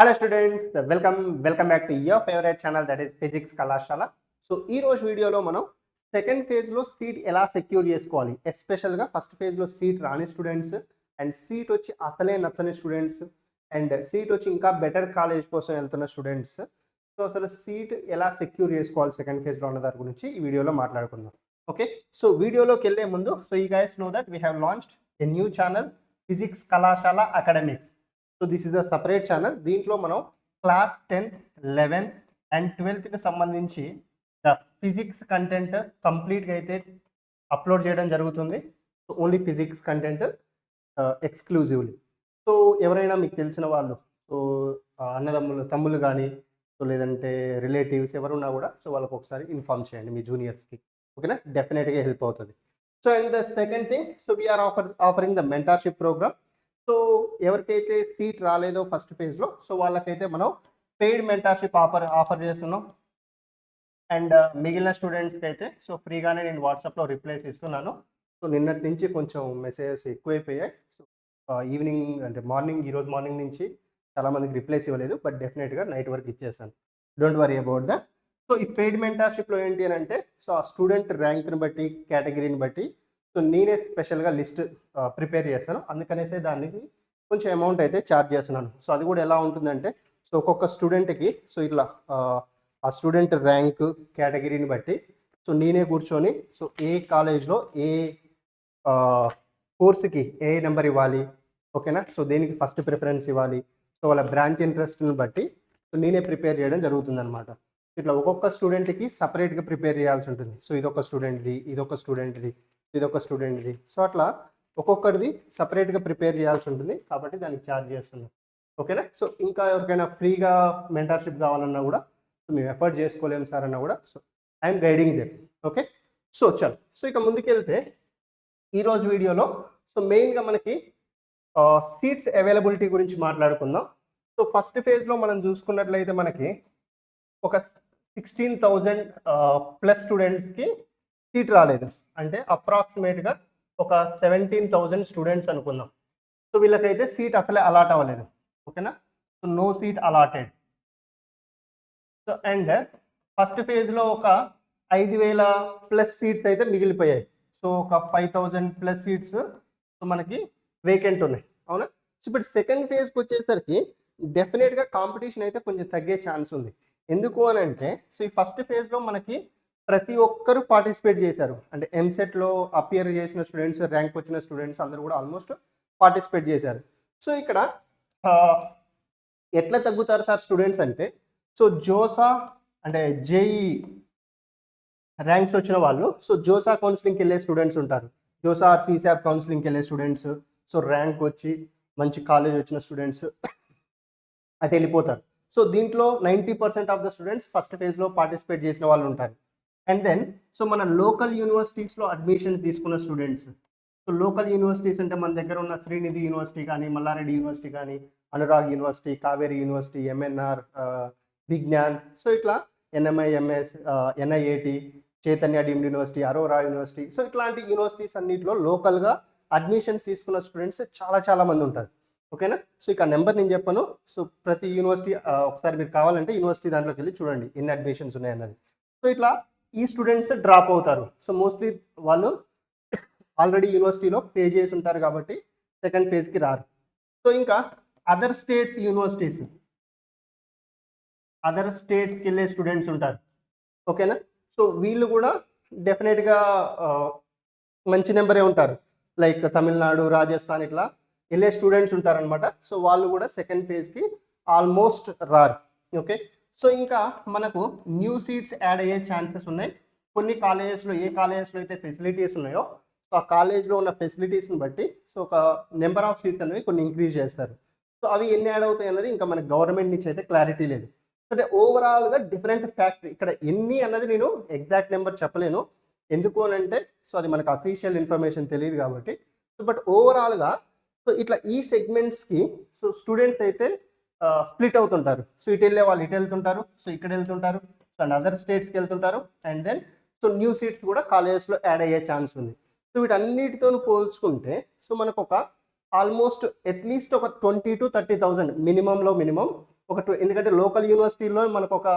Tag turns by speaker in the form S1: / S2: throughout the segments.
S1: Hello students welcome welcome back to your favourite channel that is physics కళాశాల so ఈ రోజు వీడియోలో మనం సెకండ్ ఫేజ్లో సీట్ ఎలా సెక్యూర్ చేసుకోవాలి? ఎస్పెషల్గా ఫస్ట్ ఫేజ్లో సీట్ రాని స్టూడెంట్స్ అండ్ సీట్ వచ్చి అసలే నచ్చని స్టూడెంట్స్ అండ్ సీట్ వచ్చి ఇంకా బెటర్ కాలేజ్ కోసం వెళ్తున్న స్టూడెంట్స్ సో అసలు సీట్ ఎలా సెక్యూర్ చేసుకోవాలి సెకండ్ ఫేజ్లో అన్న దాని గురించి ఈ వీడియోలో మాట్లాడుకుందాం. ఓకే సో వీడియోలోకి వెళ్ళే ముందు సో ఈ guys know that we have launched a new channel physics కళాశాల academics so this is the separate channel దీంట్లో మనం క్లాస్ టెన్త్ లెవెన్త్ అండ్ ట్వెల్త్కి సంబంధించి ద ఫిజిక్స్ కంటెంట్ కంప్లీట్గా అయితే అప్లోడ్ చేయడం జరుగుతుంది. So only physics content exclusively so ఎవరైనా మీకు తెలిసిన వాళ్ళు సో అన్నదమ్ములు తమ్ముళ్ళు కానీ సో లేదంటే రిలేటివ్స్ ఎవరున్నా కూడా సో వాళ్ళకి ఒకసారి ఇన్ఫార్మ్ చేయండి మీ జూనియర్స్కి ఓకేనా డెఫినెట్గా హెల్ప్ అవుతుంది. So and the second thing so we're offer offering the mentorship program so ఎవరికైతే సీట్ రాలేదో ఫస్ట్ ఫేజ్లో సో వాళ్ళకైతే మనం పెయిడ్ మెంటార్షిప్ ఆఫర్ ఆఫర్ చేస్తున్నాం. అండ్ uh, మిగిలిన స్టూడెంట్స్కి అయితే సో ఫ్రీగానే నేను వాట్సాప్లో రిప్లైస్ ఇస్తున్నాను సో నిన్నటి నుంచి కొంచెం మెసేజెస్ ఎక్కువైపోయాయి. సో ఈవినింగ్ uh, అంటే మార్నింగ్ ఈరోజు మార్నింగ్ నుంచి చాలామందికి రిప్లైస్ ఇవ్వలేదు బట్ డెఫినెట్గా నైట్ వరకు ఇచ్చేసాను. Don't worry about that so ఈ పెయిడ్ మెంటార్షిప్లో ఏంటి అని అంటే సో ఆ స్టూడెంట్ ర్యాంక్ని బట్టి కేటగిరీని బట్టి సో నేనే స్పెషల్గా లిస్ట్ ప్రిపేర్ చేస్తాను అందుకనేసి దానికి కొంచెం అమౌంట్ అయితే ఛార్జ్ చేస్తున్నాను. సో అది కూడా ఎలా ఉంటుందంటే సో ఒక్కొక్క స్టూడెంట్కి సో ఇట్లా ఆ, ఆ స్టూడెంట్ ర్యాంక్ కేటగిరీని బట్టి సో నేనే కూర్చొని సో ఏ కాలేజ్లో ఏ కోర్సుకి ఏ నెంబర్ ఇవ్వాలి ఓకేనా? సో దేనికి ఫస్ట్ ప్రిఫరెన్స్ ఇవ్వాలి సో వాళ్ళ బ్రాంచ్ ఇంట్రెస్ట్ని బట్టి సో నేనే ప్రిపేర్ చేయడం జరుగుతుంది అనమాట ఇట్లా ఒక్కొక్క స్టూడెంట్కి సపరేట్గా ప్రిపేర్ చేయాల్సి ఉంటుంది. సో ఇదొక స్టూడెంట్ది ఇదొక స్టూడెంట్ది ఇది ఒక స్టూడెంట్ది సో అట్లా ఒక్కొక్కరిది సపరేట్గా ప్రిపేర్ చేయాల్సి ఉంటుంది. కాబట్టి దానికి ఛార్జ్ చేస్తున్నాం. ఓకేనా సో ఇంకా ఎవరికైనా ఫ్రీగా మెంటర్షిప్ కావాలన్నా కూడా మేము ఎఫర్ట్ చేసుకోలేము సార్ అన్నా కూడా. So I'm guiding them okay so చల్. సో ఇక ముందుకెళ్తే ఈరోజు వీడియోలో సో మెయిన్గా మనకి సీట్స్ అవైలబిలిటీ గురించి మాట్లాడుకుందాం. సో ఫస్ట్ ఫేజ్లో మనం చూసుకున్నట్లయితే మనకి ఒక సిక్స్టీన్ థౌజండ్ ప్లస్ స్టూడెంట్స్కి సీట్ రాలేదు. అంటే అప్రాక్సిమేట్గా ఒక సెవెంటీన్ థౌజండ్ స్టూడెంట్స్ అనుకుందాం. సో వీళ్ళకైతే సీట్ అసలే అలాట్ అవ్వలేదు. ఓకేనా so no seat allotted so and first ఫేజ్లో ఒక ఐదు వేల ప్లస్ సీట్స్ అయితే మిగిలిపోయాయి. సో ఒక ఫైవ్ థౌజండ్ ప్లస్ సీట్స్ మనకి వేకెంట్ ఉన్నాయి. అవునా? సో ఇప్పుడు సెకండ్ ఫేజ్కి వచ్చేసరికి డెఫినెట్గా కాంపిటీషన్ అయితే కొంచెం తగ్గే ఛాన్స్ ఉంది. ఎందుకు అని అంటే సో ఈ ఫస్ట్ ఫేజ్లో మనకి ప్రతి ఒక్కరు పార్టిసిపేట్ చేశారు. అంటే ఎంసెట్లో అపియర్ చేసిన స్టూడెంట్స్ ర్యాంక్ వచ్చిన స్టూడెంట్స్ అందరూ కూడా ఆల్మోస్ట్ పార్టిసిపేట్ చేశారు. సో ఇక్కడ ఎట్లా తగ్గుతారు సార్ స్టూడెంట్స్ అంటే సో జోసా అంటే జేఈ ర్యాంక్స్ వచ్చిన వాళ్ళు సో జోసా కౌన్సిలింగ్కి వెళ్ళే స్టూడెంట్స్ ఉంటారు. జోసా ఆర్ సీసాప్ కౌన్సిలింగ్కి వెళ్ళే స్టూడెంట్స్ సో ర్యాంక్ వచ్చి మంచి కాలేజ్ వచ్చిన స్టూడెంట్స్ అటు వెళ్ళిపోతారు. సో దీంట్లో ninety percent of the students first ఫేజ్లో పార్టిసిపేట్ చేసిన వాళ్ళు ఉంటారు. అండ్ దెన్ సో మన లోకల్ యూనివర్సిటీస్లో అడ్మిషన్స్ తీసుకున్న స్టూడెంట్స్ సో లోకల్ యూనివర్సిటీస్ అంటే మన దగ్గర ఉన్న శ్రీనిధి యూనివర్సిటీ కానీ మల్లారెడ్డి యూనివర్సిటీ కానీ Anurag university Kaveri university MNR Vignan so ఇట్లా NMIMS NIAT Chaitanya deemed university Aurora university so ఇట్లాంటి యూనివర్సిటీస్ అన్నింటిలో లోకల్గా అడ్మిషన్స్ తీసుకున్న స్టూడెంట్స్ చాలా చాలా మంది ఉంటారు. ఓకేనా సో ఇక నెంబర్ నేను చెప్పను. సో ప్రతి యూనివర్సిటీ uh, ఒకసారి మీరు కావాలంటే యూనివర్సిటీ దాంట్లోకి వెళ్ళి చూడండి ఎన్ని అడ్మిషన్స్ ఉన్నాయన్నది. సో ఇట్లా ఈ స్టూడెంట్స్ డ్రాప్ అవుతారు. సో మోస్ట్లీ వాళ్ళు ఆల్రెడీ యూనివర్సిటీలో పే చేసి ఉంటారు కాబట్టి సెకండ్ ఫేజ్కి రారు. సో ఇంకా అదర్ స్టేట్స్ యూనివర్సిటీస్ అదర్ స్టేట్స్కి వెళ్ళే స్టూడెంట్స్ ఉంటారు. ఓకేనా సో వీళ్ళు కూడా డెఫినెట్గా మంచి నెంబరే ఉంటారు. లైక్ తమిళనాడు రాజస్థాన్ ఇట్లా వెళ్ళే స్టూడెంట్స్ ఉంటారనమాట సో వాళ్ళు కూడా సెకండ్ ఫేజ్కి ఆల్మోస్ట్ రారు. ఓకే సో ఇంకా మనకు న్యూ సీట్స్ యాడ్ అయ్యే ఛాన్సెస్ ఉన్నాయి. కొన్ని కాలేజెస్లో ఏ కాలేజెస్లో అయితే ఫెసిలిటీస్ ఉన్నాయో సో ఆ కాలేజ్లో ఉన్న ఫెసిలిటీస్ని బట్టి సో ఒక నెంబర్ ఆఫ్ సీట్స్ అనేవి కొన్ని ఇంక్రీజ్ చేస్తారు. సో అవి ఎన్ని యాడ్ అవుతాయి అన్నది ఇంకా మన గవర్నమెంట్ నుంచి అయితే క్లారిటీ లేదు. అంటే ఓవరాల్గా డిఫరెంట్ ఫ్యాక్టరీ ఇక్కడ ఎన్ని అన్నది నేను ఎగ్జాక్ట్ నెంబర్ చెప్పలేను. ఎందుకు అని అంటే సో అది మనకు అఫీషియల్ ఇన్ఫర్మేషన్ తెలియదు కాబట్టి. సో బట్ ఓవరాల్గా సో ఇట్లా ఈ సెగ్మెంట్స్కి సో స్టూడెంట్స్ అయితే స్ప్లిట్ అవుతుంటారు. సో ఇటు వెళ్ళే వాళ్ళు ఇటు వెళ్తుంటారు. సో ఇక్కడ వెళ్తుంటారు. సో అండ్ అదర్ స్టేట్స్కి వెళ్తుంటారు. And then so new seats కూడా కాలేజెస్లో యాడ్ అయ్యే ఛాన్స్ ఉంది. సో వీటన్నిటితో పోల్చుకుంటే సో మనకు ఒక ఆల్మోస్ట్ అట్లీస్ట్ ఒక ట్వంటీ టు థర్టీ థౌజండ్ మినిమంలో మినిమం ఒక టూ ఎందుకంటే లోకల్ యూనివర్సిటీలో మనకు ఒక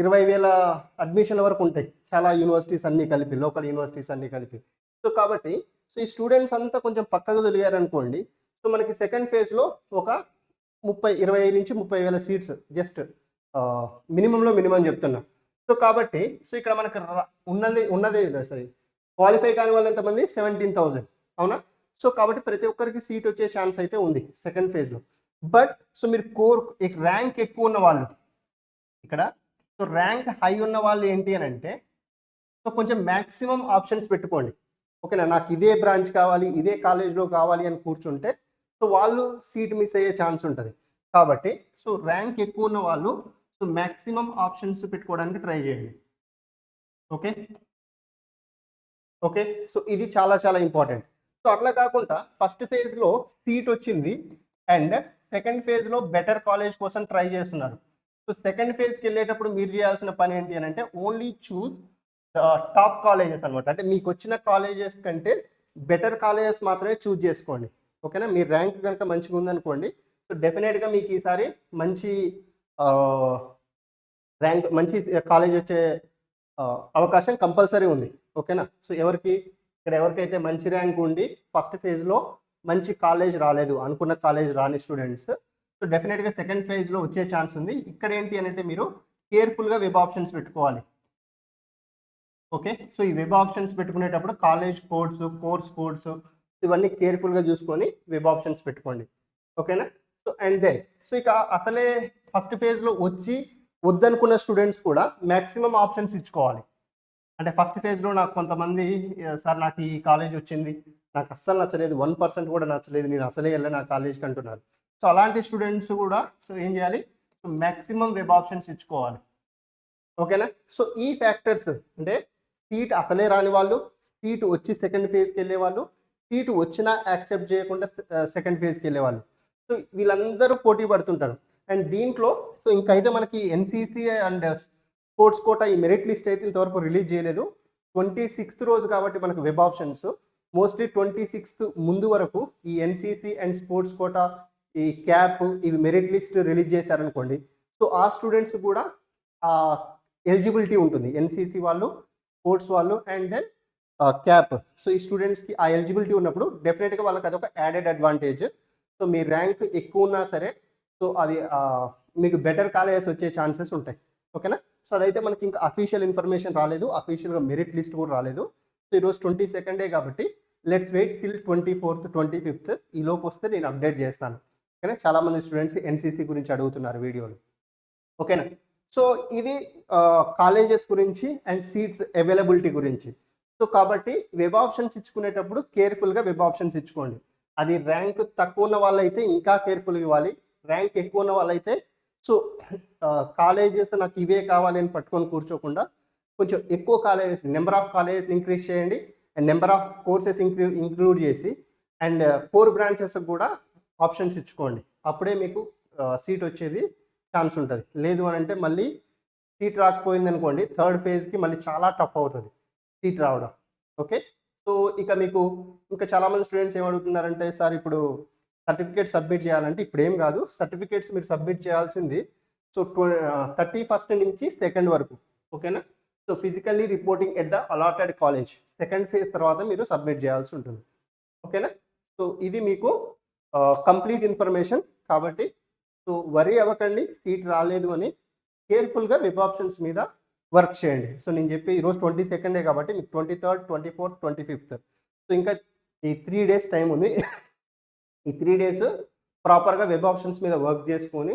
S1: ఇరవై వేల అడ్మిషన్ల వరకు ఉంటాయి. చాలా యూనివర్సిటీస్ అన్నీ కలిపి లోకల్ యూనివర్సిటీస్ అన్నీ కలిపి. సో కాబట్టి సో ఈ స్టూడెంట్స్ అంతా కొంచెం పక్కకు తొలిగారు అనుకోండి సో మనకి సెకండ్ ఫేజ్లో ఒక ముప్పై ఇరవై నుంచి ముప్పై వేల సీట్స్ జస్ట్ మినిమంలో మినిమం చెప్తున్నా. సో కాబట్టి సో ఇక్కడ మనకు ఉన్నది ఉన్నది సారీ క్వాలిఫై కాని వాళ్ళు ఎంతమంది? సెవెంటీన్ థౌజండ్ అవునా? సో కాబట్టి ప్రతి ఒక్కరికి సీట్ వచ్చే ఛాన్స్ అయితే ఉంది సెకండ్ ఫేజ్లో బట్ సో మీరు కోర్ ర్యాంక్ ఎక్కువ ఉన్న వాళ్ళు ఇక్కడ సో ర్యాంక్ హై ఉన్న వాళ్ళు ఏంటి అని అంటే సో కొంచెం మ్యాక్సిమం ఆప్షన్స్ పెట్టుకోండి. ఓకేనా? నాకు ఇదే బ్రాంచ్ కావాలి ఇదే కాలేజ్లో కావాలి అని కూర్చుంటే సో వాళ్ళు సీట్ మిస్ అయ్యే ఛాన్స్ ఉంటుంది. కాబట్టి సో ర్యాంక్ ఎక్కువ ఉన్న వాళ్ళు సో మ్యాక్సిమం ఆప్షన్స్ పెట్టుకోవడానికి ట్రై చేయండి. ఓకే? ఓకే? సో ఇది చాలా చాలా ఇంపార్టెంట్. సో అట్లా కాకుండా ఫస్ట్ ఫేజ్లో సీట్ వచ్చింది అండ్ సెకండ్ ఫేజ్లో బెటర్ కాలేజ్ కోసం ట్రై చేస్తున్నారు. సో సెకండ్ ఫేజ్కి వెళ్ళేటప్పుడు మీరు చేయాల్సిన పని ఏంటి అని అంటే ఓన్లీ చూస్ టాప్ కాలేజెస్ అనమాట అంటే మీకు వచ్చిన కాలేజెస్ కంటే బెటర్ కాలేజెస్ మాత్రమే చూజ్ చేసుకోండి. ఓకేనా? మీ ర్యాంక్ కనుక మంచిగా ఉందనుకోండి సో డెఫినెట్గా మీకు ఈసారి మంచి ర్యాంక్ మంచి కాలేజ్ వచ్చే అవకాశం కంపల్సరీ ఉంది. ఓకేనా? సో ఎవరికి ఇక్కడ ఎవరికైతే మంచి ర్యాంక్ ఉండి ఫస్ట్ ఫేజ్లో మంచి కాలేజ్ రాలేదు అనుకున్న కాలేజ్ రాని స్టూడెంట్స్ సో డెఫినెట్గా సెకండ్ ఫేజ్లో వచ్చే ఛాన్స్ ఉంది. ఇక్కడ ఏంటి అంటే మీరు కేర్ఫుల్గా వెబ్ ఆప్షన్స్ పెట్టుకోవాలి. ఓకే? సో ఈ వెబ్ ఆప్షన్స్ పెట్టుకునేటప్పుడు కాలేజ్ కోడ్స్ కోర్స్ కోడ్స్ ఇవన్నీ కేర్ఫుల్గా చూసుకొని వెబ్ ఆప్షన్స్ పెట్టుకోండి. ఓకేనా? సో అండ్ దెన్ సో ఇక అసలే ఫస్ట్ ఫేజ్లో వచ్చి వద్దనుకున్న స్టూడెంట్స్ కూడా మ్యాక్సిమం ఆప్షన్స్ ఇచ్చుకోవాలి. అంటే ఫస్ట్ ఫేజ్లో నాకు కొంతమంది సార్ నాకు ఈ కాలేజ్ వచ్చింది. నాకు అస్సలు నచ్చలేదు. వన్ పర్సెంట్ కూడా నచ్చలేదు. నేను అసలే వెళ్ళి నా కాలేజ్కి అంటున్నారు. సో అలాంటి స్టూడెంట్స్ కూడా సో ఏం చేయాలి? సో మ్యాక్సిమం వెబ్ ఆప్షన్స్ ఇచ్చుకోవాలి. ఓకేనా? సో ఈ ఫ్యాక్టర్స్ అంటే సీట్ అసలే రాని వాళ్ళు సీట్ వచ్చి సెకండ్ ఫేజ్కి వెళ్ళే వాళ్ళు సీటు వచ్చినా యాక్సెప్ట్ చేయకుండా సెకండ్ ఫేజ్కి వెళ్ళే వాళ్ళు సో వీళ్ళందరూ పోటీ పడుతుంటారు. అండ్ దీంట్లో సో ఇంకైతే మనకి ఎన్సీసీ అండ్ స్పోర్ట్స్ కోటా ఈ మెరిట్ లిస్ట్ అయితే ఇంతవరకు రిలీజ్ చేయలేదు. ట్వంటీ సిక్స్త్ రోజు కాబట్టి మనకు web options. Mostly twenty sixth ముందు వరకు ఈ ఎన్సీసీ అండ్ స్పోర్ట్స్ కోటా ఈ క్యాప్ ఇవి మెరిట్ లిస్ట్ రిలీజ్ చేశారనుకోండి. సో ఆ స్టూడెంట్స్ కూడా ఎలిజిబిలిటీ ఉంటుంది. ఎన్సీసీ వాళ్ళు స్పోర్ట్స్ వాళ్ళు అండ్ దెన్ క్యాప్ సో ఈ స్టూడెంట్స్కి ఆ ఎలిజిబిలిటీ ఉన్నప్పుడు డెఫినెట్గా వాళ్ళకి అదొక యాడెడ్ అడ్వాంటేజ్ సో మీ ర్యాంక్ ఎక్కువ ఉన్నా సరే సో అది మీకు బెటర్ కాలేజెస్ వచ్చే ఛాన్సెస్ ఉంటాయి. ఓకేనా సో అదైతే మనకి ఇంకా అఫీషియల్ ఇన్ఫర్మేషన్ రాలేదు. అఫీషియల్గా మెరిట్ లిస్ట్ కూడా రాలేదు. సో ఈరోజు ట్వంటీ సెకండే కాబట్టి let's wait till twenty fourth twenty fifth ఈ లోపు వస్తే నేను అప్డేట్ చేస్తాను. ఓకేనా చాలామంది స్టూడెంట్స్ ఎన్సీసీ గురించి అడుగుతున్నారు వీడియోలు. ఓకేనా సో ఇది కాలేజెస్ గురించి అండ్ సీట్స్ అవైలబిలిటీ గురించి. సో కాబట్టి వెబ్ ఆప్షన్స్ ఇచ్చుకునేటప్పుడు కేర్ఫుల్గా వెబ్ ఆప్షన్స్ ఇచ్చుకోండి. అది ర్యాంక్ తక్కువ ఉన్న వాళ్ళైతే ఇంకా కేర్ఫుల్గా ఇవ్వాలి. ర్యాంక్ ఎక్కువ ఉన్న వాళ్ళైతే సో కాలేజెస్ నాకు ఇవే కావాలి అని పట్టుకొని కూర్చోకుండా కొంచెం ఎక్కువ colleges number of colleges increase చేయండి. And number of courses inclu include చేసి అండ్ కోర్ బ్రాంచెస్ కూడా ఆప్షన్స్ ఇచ్చుకోండి. అప్పుడే మీకు సీట్ వచ్చేది ఛాన్స్ ఉంటుంది. లేదు అని అంటే మళ్ళీ సీట్ రాకపోయింది అనుకోండి థర్డ్ ఫేజ్కి మళ్ళీ చాలా టఫ్ అవుతుంది. సీట్ రావడం. ఓకే? సో ఇక మీకు ఇంకా చాలామంది స్టూడెంట్స్ ఏమడుగుతున్నారంటే సార్ ఇప్పుడు సర్టిఫికేట్ సబ్మిట్ చేయాలంటే ఇప్పుడు ఏం కాదు. సర్టిఫికేట్స్ మీరు సబ్మిట్ చేయాల్సింది సో థర్టీ ఫస్ట్ నుంచి సెకండ్ వరకు. ఓకేనా? So physically reporting at the allotted college. Second phase తర్వాత మీరు సబ్మిట్ చేయాల్సి ఉంటుంది. ఓకేనా? సో ఇది మీకు కంప్లీట్ ఇన్ఫర్మేషన్ కాబట్టి సో వరీ అవ్వకండి సీట్ రాలేదు అని కేర్ఫుల్గా వెబ్ ఆప్షన్స్ మీద వర్క్ చేయండి. సో నేను చెప్పి ఈరోజు ట్వంటీ సెకండే కాబట్టి మీకు twenty third twenty fourth twenty fifth. So ఇంకా ఈ త్రీ డేస్ టైం ఉంది. ఈ త్రీ డేస్ ప్రాపర్గా వెబ్ ఆప్షన్స్ మీద వర్క్ చేసుకొని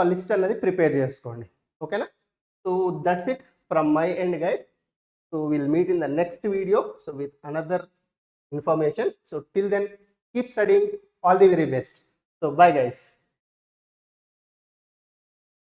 S1: ఆ లిస్ట్ అనేది ప్రిపేర్ చేసుకోండి. ఓకేనా? So that's it from my end guide so will meet in the next video. So with another information. So till then keep studying all the very best. So bye guys.